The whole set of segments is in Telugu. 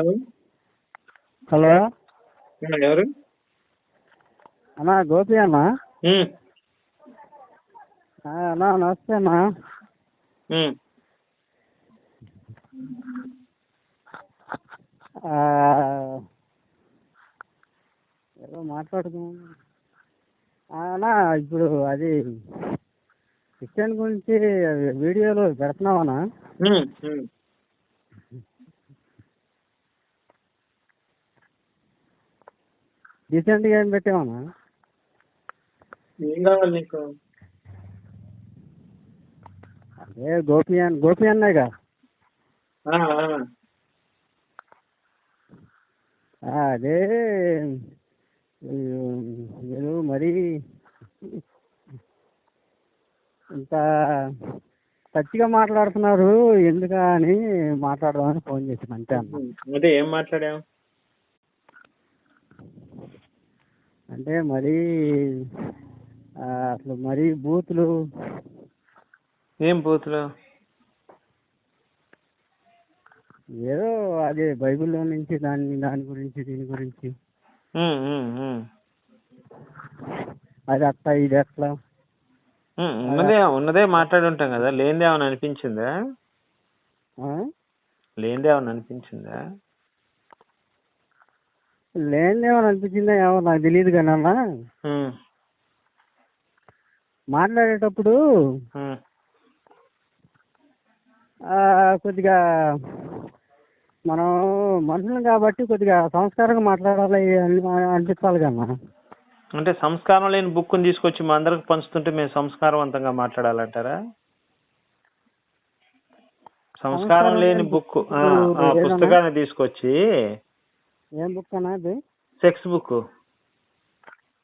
హలో. హలో. ఎవరు? అన్నా గోపి అన్నా? అన్నా నమస్తే అన్నా. ఏదో మాట్లాడుకున్నాం అన్నా ఇప్పుడు అది క్రిస్టియన్ గురించి వీడియోలు పెడుతున్నావన్నా రీసెంట్గా ఏం పెట్టావన్నా ఏం కావాలి నీకు? అదే గోపి అన్న గోపి అదే ఏదో మరీ ఇంత టచ్గా మాట్లాడుతున్నారు ఎందుకా అని మాట్లాడదామని ఫోన్ చేసిన అంతే అన్న. అదే ఏం మాట్లాడావు? అంటే మరీ అసలు మరీ బూతులు. ఏం బూతులు? ఏదో అదే బైబిల్లో నుంచి దాని దాని గురించి దీని గురించి. అది అట్లా ఇది అట్లా ఉన్నదే ఉన్నదే మాట్లాడి ఉంటాం కదా లేనిదే ఏమైనా అనిపించిందా? లేనిదే ఏమైనా అనిపించిందా? లేనిదేమని అనిపించిందో ఏమో నాకు తెలియదు కానీ అన్న. మాట్లాడేటప్పుడు కొద్దిగా మనం మనుషులు కాబట్టి కొద్దిగా సంస్కారంగా మాట్లాడాలి అని అనిపించాలి కన్నా అంటే సంస్కారం లేని బుక్ని తీసుకొచ్చి మా అందరికి పంచుతుంటే మేము సంస్కారవంతంగా మాట్లాడాలంటారా? సంస్కారం లేని బుక్? పుస్తకాన్ని తీసుకొచ్చి ఏం బుక్ అన్నా అది? Sex book.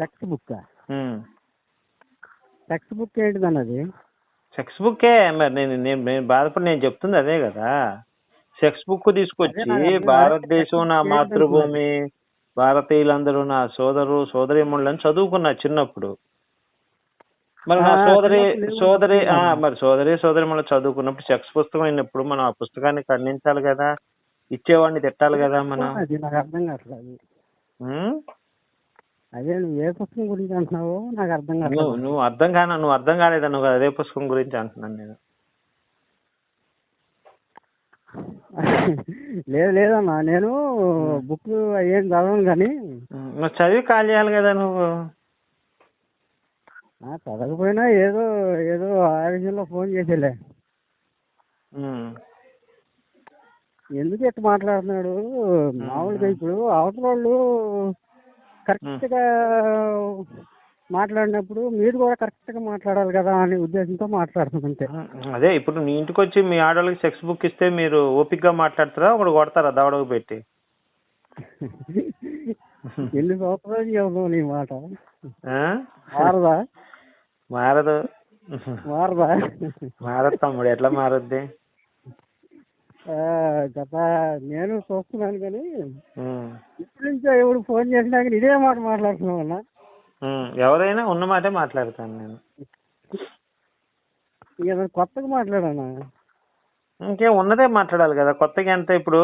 Text book text book ఏంటిదన్న అది? సెక్స్ బుక్కే మరి నేను నేను నేను బాధపడి నేను చెప్తుంది అదే కదా. సెక్స్ బుక్ తీసుకొచ్చి భారతదేశం. నా మాతృభూమి భారతీయులందరూ నా సోదరు సోదరిముళ్ళని చదువుకున్నా చిన్నప్పుడు. మరి నా సోదరి సోదరి. మరి సోదరి సోదరిముళ్ళ చదువుకున్నప్పుడు సెక్స్ పుస్తకం అయినప్పుడు మనం ఆ పుస్తకాన్ని ఖండించాలి కదా. ఇచ్చేవాడిని తిట్టాలి కదా మనం. అది నాకు అర్థం కావట్లేదు. అది నువ్వు ఏ పుస్తకం గురించి అంటున్నావో నాకు అర్థం కావట్లేదు. నువ్వు అర్థం కాన నువ్వు అర్థం కాలేదను కదా అదే పుస్తకం గురించి అంటున్నాను నేను. లేదు లేదన్నా నేను బుక్ ఏం చదవను కానీ నువ్వు చదివి కాల్ చేయాలి కదా నువ్వు. చదవకపోయినా ఏదో ఏదో ఆ విషయంలో ఫోన్ చేసేలే. ఎందుకు ఎట్లా మాట్లాడుతున్నాడు? మామూలుగా ఇప్పుడు అవతల వాళ్ళు కరెక్ట్గా మాట్లాడినప్పుడు మీరు కూడా కరెక్ట్గా మాట్లాడాలి కదా అనే ఉద్దేశంతో మాట్లాడుతుంది అంతే. అదే ఇప్పుడు నీ ఇంటికి వచ్చి మీ ఆడవాళ్ళకి సెక్స్ బుక్ ఇస్తే మీరు ఓపిక్గా మాట్లాడతారా ఒకడు కొడతారా దవడకు పెట్టి? ఎన్ని సంవత్సరాలు చెబుతావు నీ మాట? మారదా? మారదు. మారదా? మారదు తమ్ముడు ఎట్లా మారద్ది? గత నేను చూస్తున్నాను కానీ. ఇప్పటి నుంచో ఎవడు ఫోన్ చేసినా కానీ ఇదే మాట మాట్లాడుతున్నావు అన్న. ఎవరైనా ఉన్న మాటే మాట్లాడతాను నేను. నేను కొత్తగా మాట్లాడానా? ఇంకేం ఉన్నదే మాట్లాడాలి కదా కొత్తగా ఎంత ఇప్పుడు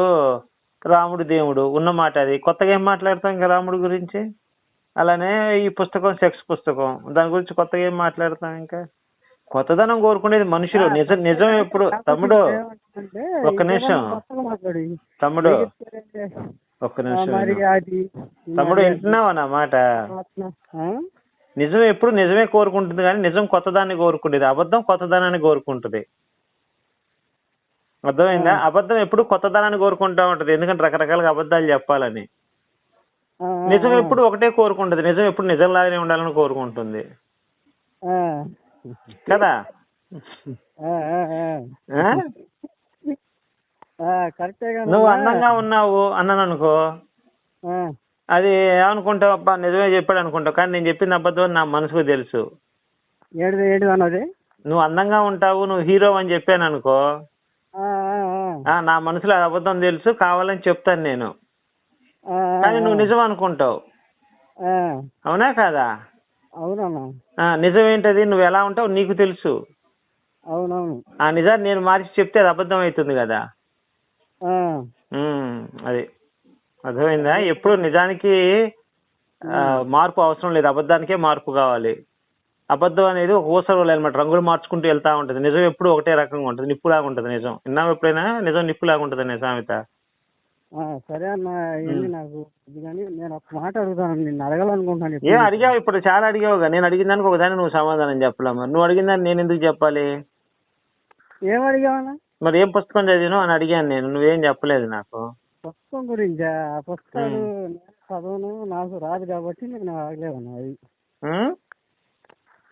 రాముడు దేవుడు ఉన్న మాట అది. కొత్తగా ఏం మాట్లాడతాం ఇంకా రాముడు గురించి? అలానే ఈ పుస్తకం సెక్స్ పుస్తకం. దాని గురించి కొత్తగా ఏం మాట్లాడతాం ఇంకా? కొత్తదనం కోరుకునేది మనుషులు. నిజం నిజం ఎప్పుడు? తమ్ముడు ఒక్క నిమిషం. తమ్ముడు ఒక్క నిమిషం తమ్ముడు వింటున్నావా నా మాట? నిజం ఎప్పుడు నిజమే కోరుకుంటుంది కానీ నిజం కొత్తదాన్ని కోరుకుంటుంది. అబద్ధం కొత్తదనాన్ని కోరుకుంటుంది. అర్థమైందా? అబద్ధం ఎప్పుడు కొత్తదనాన్ని కోరుకుంటా ఉంటది. ఎందుకంటే రకరకాలుగా అబద్ధాలు చెప్పాలని. నిజం ఎప్పుడు ఒకటే కోరుకుంటది. నిజం ఎప్పుడు నిజంలాగానే ఉండాలని కోరుకుంటుంది. కదా? నువ్వు? అందంగా ఉన్నావు అన్నాను అనుకో అది ఏమనుకుంటావు? అబ్బా నిజమే చెప్పాడు అనుకుంటావు. కానీ నేను చెప్పింది అబద్ధం నా మనసుకు తెలుసు. అన్నది? నువ్వు అందంగా ఉంటావు నువ్వు హీరో అని చెప్పాను అనుకో నా మనసులో అది అబద్ధం తెలుసు కావాలని చెప్తాను నేను. కానీ నువ్వు నిజం అనుకుంటావు. అవునా కాదా? అవునన్నా. నిజం ఏంటది నువ్వు ఎలా ఉంటావు నీకు తెలుసు. అవునవును. ఆ నిజాన్ని నేను మార్చి చెప్తే అది అబద్ధం అవుతుంది కదా అది. అర్థమైందా? ఎప్పుడు నిజానికి మార్పు అవసరం లేదు. అబద్ధానికే మార్పు కావాలి. అబద్ధం అనేది ఒక ఊసరు అనమాట రంగులు మార్చుకుంటూ వెళ్తా ఉంటది. నిజం ఎప్పుడు ఒకటే రకంగా ఉంటది. నిప్పులాగా ఉంటది నిజం. విన్నావు ఎప్పుడైనా? నిజం నిప్పులాగా ఉంటది అనే సామెత సరే అన్న ఇవన్నీ నాకు ఇది కానీ నేను ఒక మాట అడుగుతాను నిన్ను అడగాలనుకుంటున్నాను ఏం ఇప్పుడు. అడిగావు ఇప్పుడు? చాలా అడిగావుగా నేను అడిగిన దానికి ఒకదాన్ని నువ్వు సమాధానం చెప్పలే మరి. నువ్వు అడిగిన దాన్ని నేను ఎందుకు చెప్పాలి? ఏం అడిగావన్నా మరి ఏం పుస్తకం చదివినావు అని అడిగాను నేను. నువ్వేం చెప్పలేదు నాకు. పుస్తకం గురించి? ఆ పుస్తకాలు నేను చదవను నాకు రాదు కాబట్టి నేను అడగలేదన్న అది?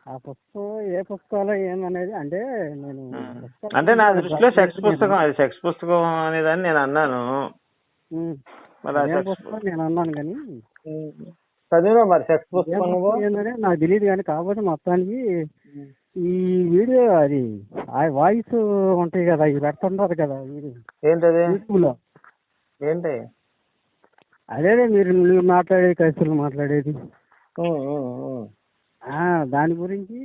ఆ పుస్తకం ఏ పుస్తకాలు ఏమనేది అంటే నేను పుస్తకాలు అంటే నా దృష్టిలో సెక్స్ పుస్తకం అది సెక్స్ పుస్తకం అనేదాన్ని నేను అన్నాను. నేను అన్నాను కానీ. చదివినా మరి సెక్స్ నాకు తెలియదు కానీ కాబట్టి మొత్తానికి ఈ వీడియో అది ఆ వాయిస్ ఉంటాయి కదా ఇవి పెడుతుంటారు కదా ఏంటది? ఏంటి? అదే మీరు మీరు మాట్లాడేది. కైసలు మాట్లాడేది దాని గురించి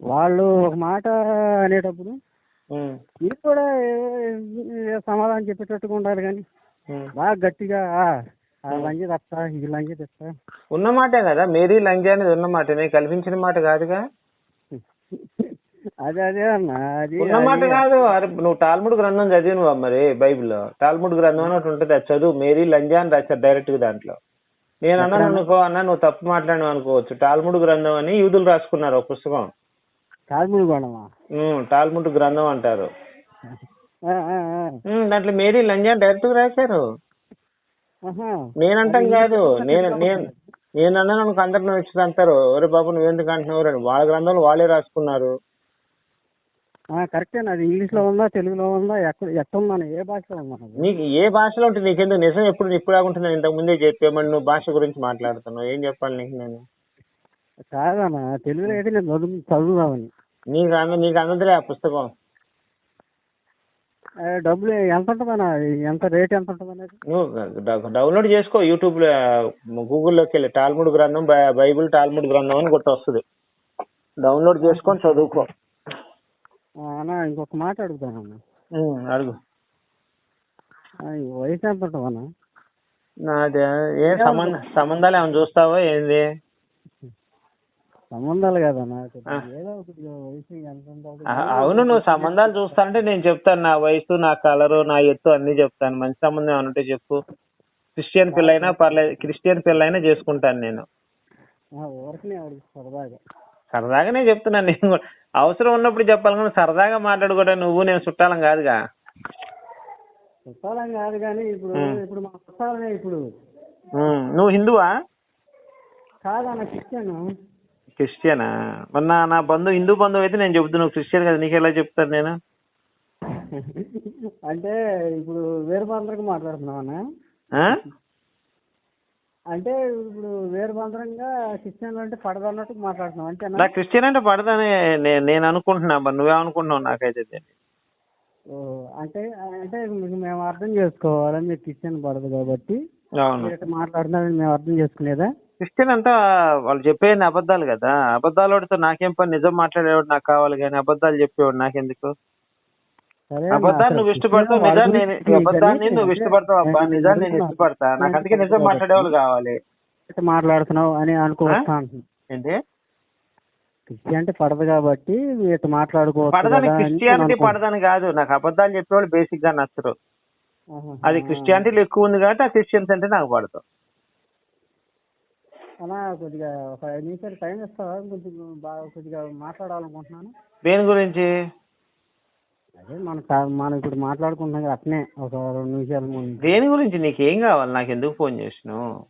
వాళ్ళు ఒక మాట అనేటప్పుడు మీరు కూడా సమాధానం చెప్పేటట్టుగా ఉండాలి కానీ. బాగా గట్టిగా ఆ, ఆ లంజి తప్ప ఇది లంజి తెస్తా. ఉన్న మాటే కదా మేరీ లంజ అనేది ఉన్న మాట నేను కల్పించిన మాట కాదుగా? అదే అదే అన్న అది ఉన్న మాట కాదు అరే నువ్వు టాల్ముడ్ గ్రంథం చదివినవా మరి బైబిల్లో. టాల్ముడ్ గ్రంథం అని ఒకటి ఉంటుంది అది చదువు మేరీ లంజా అని రాశారు డైరెక్ట్గా దాంట్లో. నేను అన్నాను అనుకో అన్న నువ్వు తప్పు మాట్లాడినావు అనుకోవచ్చు. టాల్ముడ్ గ్రంథం అని యూదులు రాసుకున్నారు ఒక పుస్తకం. ఉమ్, టాల్ముడ్ గ్రంథం అంటారు. దాంట్లో మేరీ లంజా డైరెక్ట్గా రాశారు. నేనంటాం కాదు. నేను నేను నేను అన్నాను అనుకో అందరు నువ్వు ఇచ్చి అంటారు ఒరే బాబు నువ్వు ఎందుకు అంటున్నావు? అని. వాళ్ళ గ్రంథంలో వాళ్ళే రాసుకున్నారు. ఆ, కరెక్టేనా అది ఇంగ్లీష్లో ఉందా తెలుగులో ఉందా ఎక్కడ ఎక్కడ ఉందా ఏ భాషలో ఉందా? నీకు ఏ భాషలో ఉంటుంది నీకెందుకు? నిజం ఎప్పుడు ఇప్పుడు ఉంటుంది ఇంతకు ముందే చెప్పేమని నువ్వు భాష గురించి మాట్లాడుతున్నావు. ఏం చెప్పాలి నీకు నేను? కాదన్నా తెలుగులో అయితే నేను చదువు చదువుదామని. నీకు అంద నీకు అందదులే ఆ పుస్తకం. డబ్బులు ఎంత ఉంటుందన్నా? ఎంత రేట్ ఎంత ఉంటుంది అనేది నువ్వు డ- డౌన్లోడ్ చేసుకో యూట్యూబ్లో గూగుల్లోకి వెళ్ళి టాల్ముడ్ గ్రంథం బై- బైబిల్ టాల్ముడ్ గ్రంథం అని కొట్టి వస్తుంది డౌన్లోడ్ చేసుకొని చదువుకో. ఆ, అన్న ఇంకొక మాట అడుగుతానన్నా. ఉమ్, అడుగు. ఆ, ఈ వయసు ఎంత ఉంటుందన్నా? నాదే ఏ సంబంధ సంబంధాలు ఏమైనా చూస్తావా? ఏంది? సంబంధాలు కదన్నా ఆ. ఏదో ఒకటి వయసు ఎంత ఉంటుంది ఆ- అవును నువ్వు సంబంధాలు చూస్తానంటే నేను చెప్తాను. నా వయసు నా కలరు నా ఎత్తు అన్ని చెప్తాను. మంచి సంబంధం ఏమైనా ఉంటే చెప్పు. క్రిస్టియన్ పిల్లైనా పర్లేదు. క్రిస్టియన్ పిల్లైనా చేసుకుంటాను నేను. సరదాగా. సరదాగానే చెప్తున్నాను నేను కూడా. అవసరం ఉన్నప్పుడు చెప్పాలి కానీ సరదాగా మాట్లాడుకోవడం నువ్వు నేను చుట్టాలం కాదుగా. చుట్టాలం కాదు కానీ ఇప్పుడు. ఇప్పుడు మా చుట్టాలనే ఇప్పుడు. నువ్వు హిందువా? కాదన్న క్రిస్టియన్. క్రిస్టియనా? మరి నా నా బంధువు హిందూ బంధువు అయితే నేను చెబుతాను నువ్వు క్రిస్టియన్ కదా నీకు ఎలా చెప్తాను నేను? అంటే ఇప్పుడు వేరు బందరికి మాట్లాడుతున్నావు? అంటే ఇప్పుడు వేరు బందరంగా క్రిస్టియన్లు అంటే పడదన్నట్టు మాట్లాడుతున్నావు నా అంతేనా క్రిస్టియన్ అంటే పడదని నే- నేను అనుకుంటున్నా మరి నువ్వేమనుకుంటున్నావు నాకైతే అంటే అంటే మేము అర్థం చేసుకోవాలి మీరు క్రిస్టియన్ పడదు కాబట్టి మాట్లాడుతున్నారని మేము అర్థం చేసుకునేదా? క్రిస్టియన్ అంతా వాళ్ళు చెప్పేది అబద్ధాలు కదా. అబద్ధాలతో నాకేం పని? నిజం మాట్లాడేవాడు నాకు కావాలి కానీ అబద్ధాలు చెప్పేవాడు నాకెందుకు? అబద్ధాన్ని నువ్వు ఇష్టపడతావు నిజాన్ని అబద్ధాన్ని నువ్వు ఇష్టపడతావు అబ్బా? నేను నిజాన్ని నేను ఇష్టపడతా. నాకు అందుకే నిజం మాట్లాడేవాళ్ళు కావాలి. మాట్లాడుతున్నావు అని అనుకోవచ్చా ఏంటి? క్రిస్టియన్ అంటే పడదు కాబట్టి ఇట్లా మాట్లాడుకోవచ్చు పడదని క్రిస్టియానిటీ పడదని కాదు. నాకు అబద్ధాలు చెప్పేవాళ్ళు బేసిక్గా నచ్చరు. అది క్రిస్టియానిటీలో ఎక్కువ ఉంది కాబట్టి ఆ క్రిస్టియన్స్ అంటే నాకు పడతాం అన్నా కొద్దిగా ఒక ఐదు నిమిషాలు టైం ఇస్తావా? కొంచెం బాగా కొద్దిగా మాట్లాడాలనుకుంటున్నాను. దేని గురించి? అదే మన కా- మనం ఇప్పుడు మాట్లాడుకుంటున్నాం కదా అట్నే ఒక రెండు నిమిషాలు మూడు నిమిషాలు. దేని గురించి? నీకేం కావాలి? నాకు ఎందుకు ఫోన్ చేసినావు?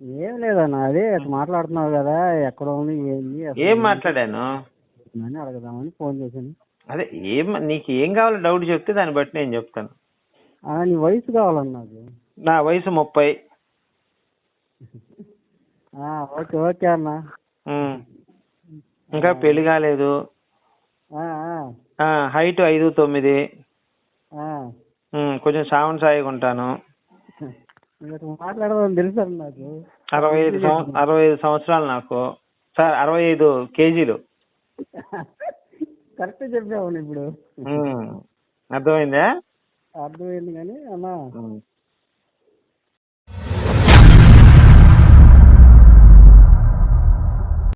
ఏం లేదన్న అదే అట్లా మాట్లాడుతున్నావు కదా ఎక్కడ ఉంది ఏంది అసలు ఏం మాట్లాడాను? అని అడగదామని ఫోన్ చేశాను. అదే ఏం నీకు ఏం కావాలో డౌట్ చెప్తే దాన్ని బట్టి నేను చెప్తాను. నీ వయసు కావాలన్న నాకు నా వయసు ముప్పై. ఓకే ఓకే అన్న. ఇంకా పెళ్ళి కాలేదు. హైట్ ఐదు తొమ్మిది. కొంచెం సావన్ సాయిగా ఉంటాను ఇట్లా మాట్లాడదామని తెలుసు నాకు. అరవై ఐదు అరవై ఐదు సంవత్సరాలు నాకు. సార్ అరవై ఐదు కేజీలు. కరెక్ట్ చెప్పావు ఇప్పుడు. అర్థమైందా? అర్థమైంది కానీ అన్న.